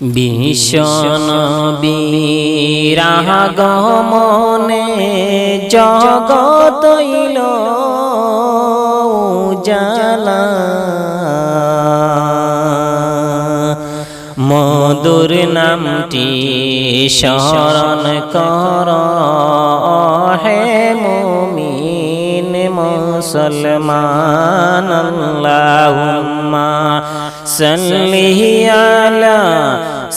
বিশ্বনবীরাগমনে জগতইল জালা মধুর নামটি স্মরণ কর হে মুমিন মুসলমান আল্লাহুম্মা সাল্লি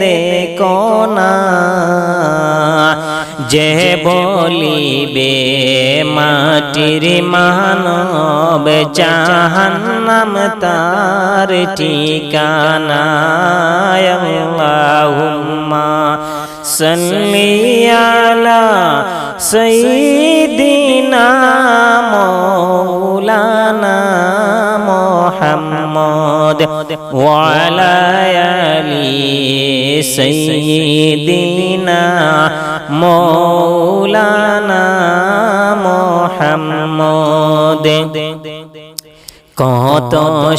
দেখো না। যে বলিবে মাটির মানব জাহান্নাম তার ঠিকানা আল্লাহুম্মা সাল্লি আলা সাইয়্যিদিনা মুহাম্মদ ওয়া আলা আলি সাইয়্যিদিনা মাওলানা মুহাম্মদ কত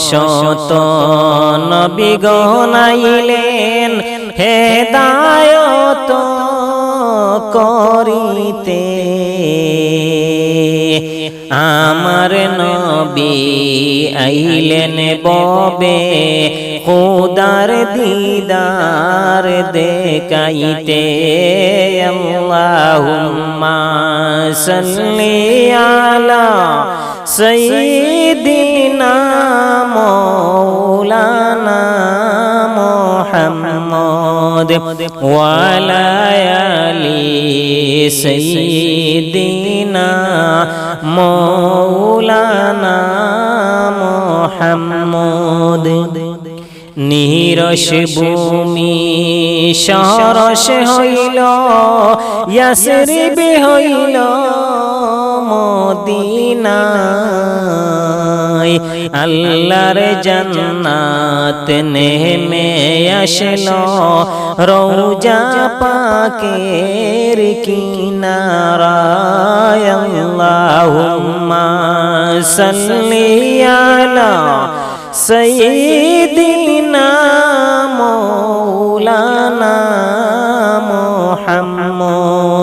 শত নবী গনাইলেন হেদায়ত করিতে আমার নবী আইলেন ববে খোদার দিদার দেখাইতে। আল্লাহুম্মা সাল্লি আলা সাইয়্যিদিনা মুহাম্মদ ওয়া আলা আলি সাইয়্যিদিনা মাওলানা মুহাম্মদ নিরস ভূমি সরস হইল ইয়াসরিবে হইল মদিনায় আল্লাহর জান্নাত নেমে আসলো। রৌজা পাকের কিনারায় আল্লাহুম্মা সাল্লি আলা সাইয়্যিদিনা মাওলানা মুহাম্মদ